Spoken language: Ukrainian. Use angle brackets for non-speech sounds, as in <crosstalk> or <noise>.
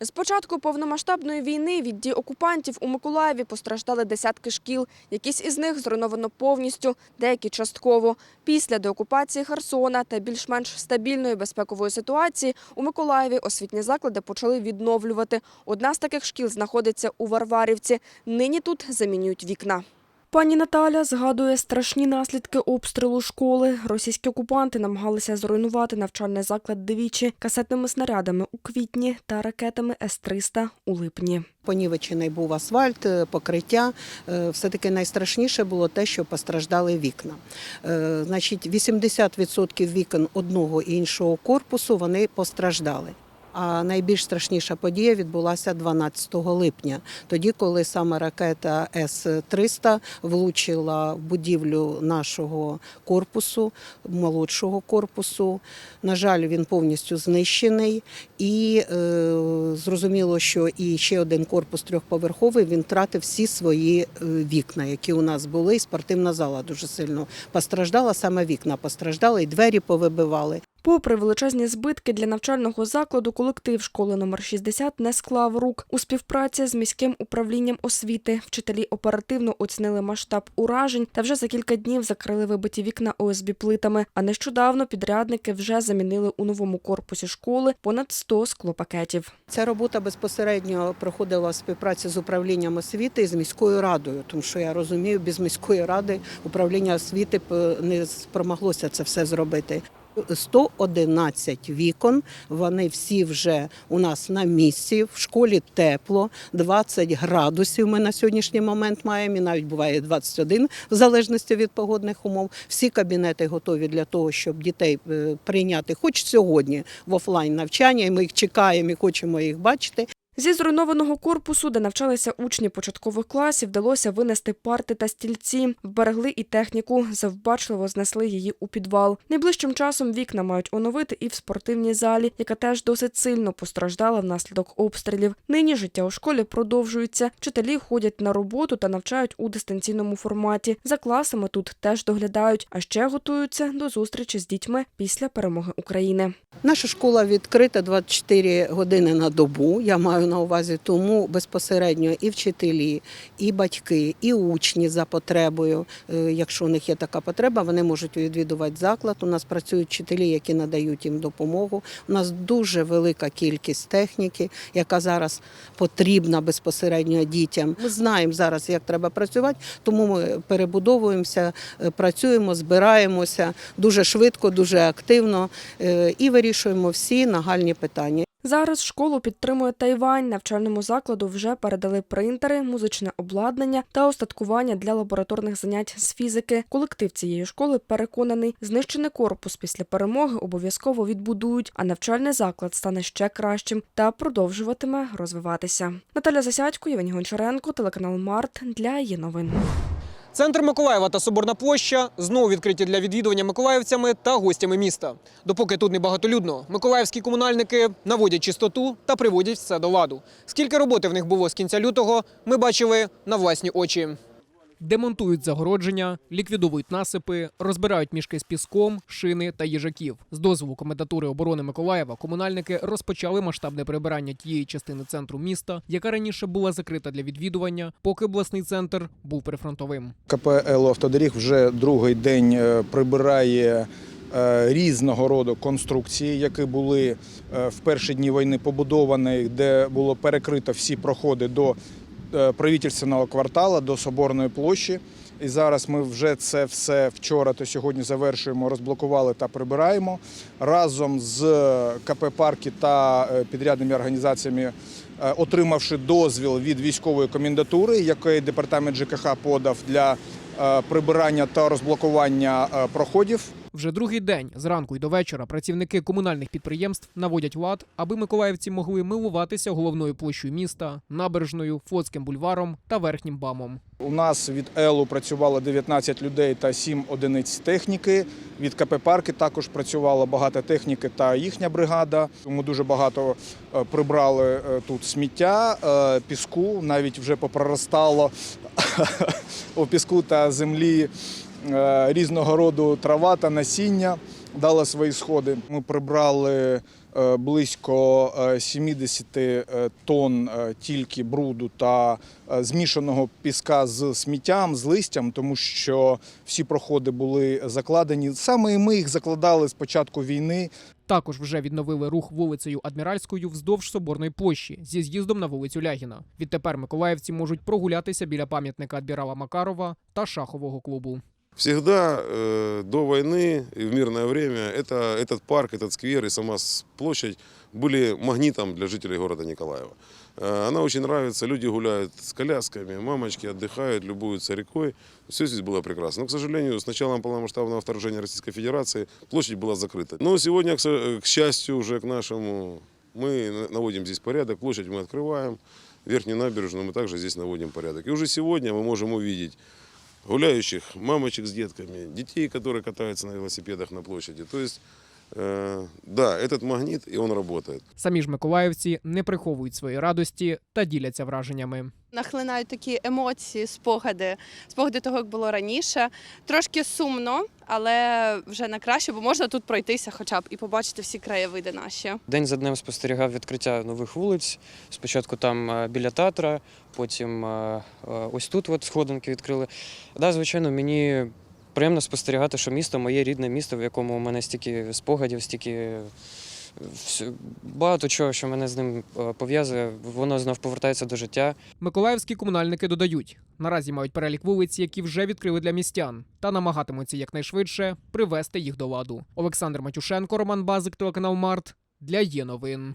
З початку повномасштабної війни від дій окупантів у Миколаєві постраждали десятки шкіл. Якісь із них зруйновано повністю, деякі частково. Після деокупації Херсона та більш-менш стабільної безпекової ситуації у Миколаєві освітні заклади почали відновлювати. Одна з таких шкіл знаходиться у Варварівці. Нині тут замінюють вікна. Пані Наталя згадує страшні наслідки обстрілу школи. Російські окупанти намагалися зруйнувати навчальний заклад двічі касетними снарядами у квітні та ракетами С-300 у липні. Понівечений був асфальт, е, покриття. Е, Все-таки найстрашніше було те, що постраждали вікна. Е, Значить, 80% вікон одного і іншого корпусу вони постраждали. А найбільш страшніша подія відбулася 12 липня, тоді, коли саме ракета С-300 влучила в будівлю нашого корпусу, молодшого корпусу. На жаль, він повністю знищений, і е, зрозуміло, що і ще один корпус трьохповерховий він втратив всі свої е, вікна, які у нас були. І спортивна зала дуже сильно постраждала. Саме вікна постраждали, і двері повибивали. Попри величезні збитки для навчального закладу, колектив школи номер 60 не склав рук. У співпраці з міським управлінням освіти вчителі оперативно оцінили масштаб уражень та вже за кілька днів закрили вибиті вікна ОСБ плитами. А нещодавно підрядники вже замінили у новому корпусі школи понад 100 склопакетів. Ця робота безпосередньо проходила в співпраці з управлінням освіти і з міською радою, тому що я розумію, без міської ради управління освіти б не спромоглося це все зробити. 111 вікон, вони всі вже у нас на місці. В школі тепло, 20 градусів ми на сьогоднішній момент маємо, і навіть буває 21, в залежності від погодних умов. Всі кабінети готові для того, щоб дітей е, прийняти хоч сьогодні в офлайн навчання, і ми їх чекаємо і хочемо їх бачити. Зі зруйнованого корпусу, де навчалися учні початкових класів, вдалося винести парти та стільці, вберегли і техніку, завбачливо знесли її у підвал. Найближчим часом вікна мають оновити і в спортивній залі, яка теж досить сильно постраждала внаслідок обстрілів. Нині життя у школі продовжується. Вчителі ходять на роботу та навчають у дистанційному форматі. За класами тут теж доглядають, а ще готуються до зустрічі з дітьми після перемоги України. Наша школа відкрита 24 години на добу. Я маю на увазі, тому безпосередньо і вчителі, і батьки, і учні за потребою. е, Якщо у них є така потреба, вони можуть відвідувати заклад. У нас працюють вчителі, які надають їм допомогу. У нас дуже велика кількість техніки, яка зараз потрібна безпосередньо дітям. Ми знаємо зараз, як треба працювати, тому ми перебудовуємося, е, працюємо, збираємося дуже швидко, дуже активно е, і вирішуємо всі нагальні питання. Зараз школу підтримує Тайвань. Навчальному закладу вже передали принтери, музичне обладнання та остаткування для лабораторних занять з фізики. Колектив цієї школи переконаний, знищений корпус після перемоги обов'язково відбудують, а навчальний заклад стане ще кращим та продовжуватиме розвиватися. Наталя Засядько, Євгеній Гончаренко, телеканал Март для є новин. Центр Миколаєва та Соборна площа знову відкриті для відвідування миколаївцями та гостями міста. Допоки тут небагатолюдно, миколаївські комунальники наводять чистоту та приводять все до ладу. Скільки роботи в них було з кінця лютого, ми бачили на власні очі. Демонтують загородження, ліквідовують насипи, розбирають мішки з піском, шини та їжаків. З дозволу комендатури оборони Миколаєва комунальники розпочали масштабне прибирання тієї частини центру міста, яка раніше була закрита для відвідування, поки обласний центр був прифронтовим. КП «Елоавтодоріг» вже другий день е, прибирає е, різного роду конструкції, які були е, в перші дні війни побудовані, де було перекрито всі проходи до правительственного кварталу, до Соборної площі. І зараз ми вже це все вчора та сьогодні завершуємо, розблокували та прибираємо разом з КП «Парки» та е, підрядними організаціями е, отримавши дозвіл від військової комендатури, який департамент ЖКХ подав для е, прибирання та розблокування е, проходів. Вже другий день зранку й до вечора працівники комунальних підприємств наводять лад, аби миколаївці могли милуватися головною площею міста, набережною, Флотським бульваром та верхнім бамом. У нас від ЕЛу працювало 19 людей та 7 одиниць техніки. Від КП «Парки» також працювало багато техніки та їхня бригада. Ми дуже багато е, прибрали е, тут сміття, е, піску, навіть вже попроростало <laughs> у піску та землі різного роду трава та насіння дала свої сходи. Ми прибрали е, близько е, 70 е, тонн е, тільки бруду та е, змішаного піска з сміттям, з листям, тому що всі проходи були закладені. Саме ми їх закладали з початку війни. Також вже відновили рух вулицею Адміральською вздовж Соборної площі зі з'їздом на вулицю Лягіна. Відтепер миколаївці можуть прогулятися біля пам'ятника адмірала Макарова та шахового клубу. Всегда э, до войны и в мирное время это, этот парк, этот сквер и сама площадь были магнитом для жителей города Николаева. Э, она очень нравится, люди гуляют с колясками, мамочки отдыхают, любуются рекой. Все здесь было прекрасно. Но, к сожалению, с началом полномасштабного вторжения Российской Федерации площадь была закрыта. Но сегодня, к со- к счастью, уже к нашему, мы на- наводим здесь порядок, площадь мы открываем, верхнюю набережную мы также здесь наводим порядок. И уже сегодня мы можем увидеть гуляющих, мамочек с детками, детей, которые катаются на велосипедах на площади. То есть, да, этот магнит, и он работает. Самі ж миколаївці не приховують свої радості та діляться враженнями. нахлинають такі емоції, спогади, спогади того, як було раніше. Трошки сумно, але вже на краще, бо можна тут пройтися, хоча б і побачити всі краєвиди наші. День за днем спостерігав відкриття нових вулиць. Спочатку там е, біля театра, потім е, е, ось тут от сходинки відкрили. Да, звичайно, мені приємно спостерігати, що місто моє рідне місто, в якому у мене стільки спогадів, стільки багато чого, що мене з ним е, пов'язує, воно знов повертається до життя. Миколаївські комунальники додають, наразі мають перелік вулиць, які вже відкрили для містян, та намагатимуться якнайшвидше привести їх до ладу. Олександр Матюшенко, Роман Базик, телеканал Март для є новин.